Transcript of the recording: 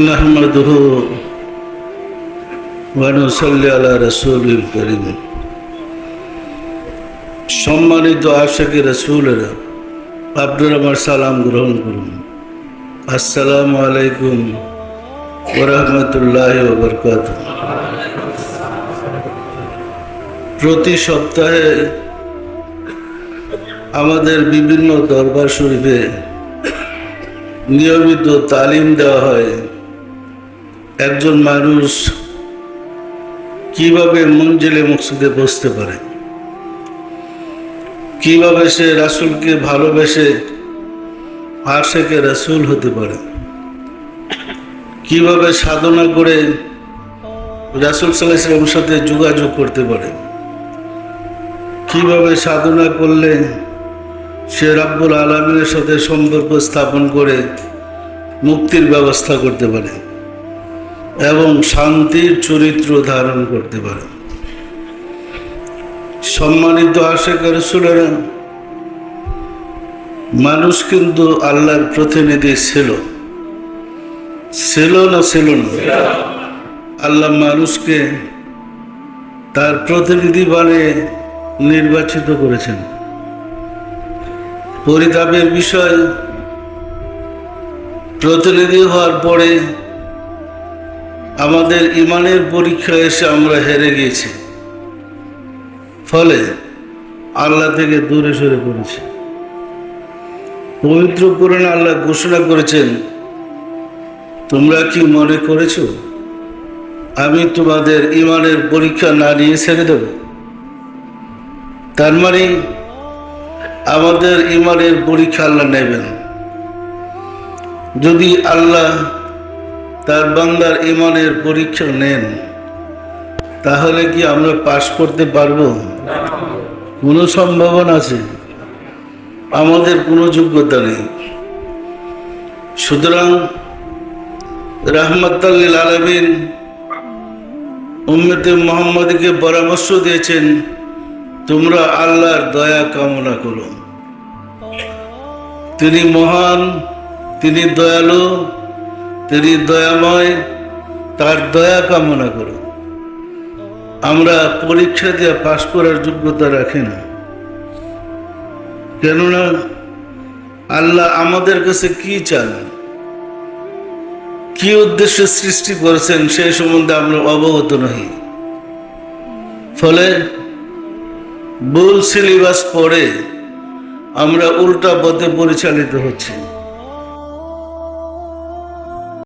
نحمده ونصلي على رسول الكريم সম্মানিত আশেখী রসুলেরা আপনারা আমার সালাম গ্রহণ করুন আসসালামু আলাইকুম ওরহমতুল্লাহ বরকাত প্রতি সপ্তাহে আমাদের বিভিন্ন দরবার শরীফে নিয়মিত তালিম দেওয়া হয় একজন মানুষ কীভাবে মঞ্জিলে মসজিদে বসতে পারে? কীভাবে সে রাসুলকে ভালোবেসে আশেকে রাসুল হতে পারে? কীভাবে সাধনা করে রাসুল সাল্লাহামের সাথে যোগাযোগ করতে পারে? কীভাবে সাধনা করলে সে রাব্বুল আলমিনের সাথে সম্পর্ক স্থাপন করে মুক্তির ব্যবস্থা করতে পারে? এবং শান্তির চরিত্র ধারণ করতে পারে। সম্মানিত আশেখ রসুলেরা, মানুষ কিন্তু আল্লাহর প্রতিনিধি ছিল। ছিল না ছিল না। আল্লাহ মানুষকে তার প্রতিনিধি বানিয়ে নির্বাচিত করেছেন। পরিতাপের বিষয়, প্রতিনিধি হওয়ার পরে আমাদের ইমানের পরীক্ষা এসে আমরা হেরে গিয়েছি। ফলে আল্লাহ থেকে দূরে সরে পড়েছে। পবিত্র কোরআন আল্লাহ ঘোষণা করেছেন, তোমরা কি মনে করেছ, আমি তোমাদের ইমানের পরীক্ষা না নিয়ে ছেড়ে দেব? তার মানে আমাদের ইমানের পরীক্ষা আল্লাহ নেবেন। যদি আল্লাহ তার বান্দার ইমানের পরীক্ষা নেন। তাহলে কি আমরা পাশ করতে পারব? কোনো সম্ভাবনা আছে? আমাদের কোনো যোগ্যতা নেই। সুতরাং রাহমাতাল্লিল আলমিন উম্মতে মোহাম্মদকে পরামর্শ দিয়েছেন, তোমরা আল্লাহর দয়া কামনা করো। তিনি মহান, তিনি দয়ালু তিনি দয়াময়, তার দয়া কামনা করো আমরা পরীক্ষা দিয়ে পাশ করার যোগ্যতা রাখি না। কেননা, আল্লাহ আমাদের কাছে কি চান? কি উদ্দেশ্যে সৃষ্টি করেছেন সেই সম্বন্ধে আমরা অবগত নহি। ফলে ভুল সিলেবাস পড়ে আমরা উল্টা পথে পরিচালিত হচ্ছি।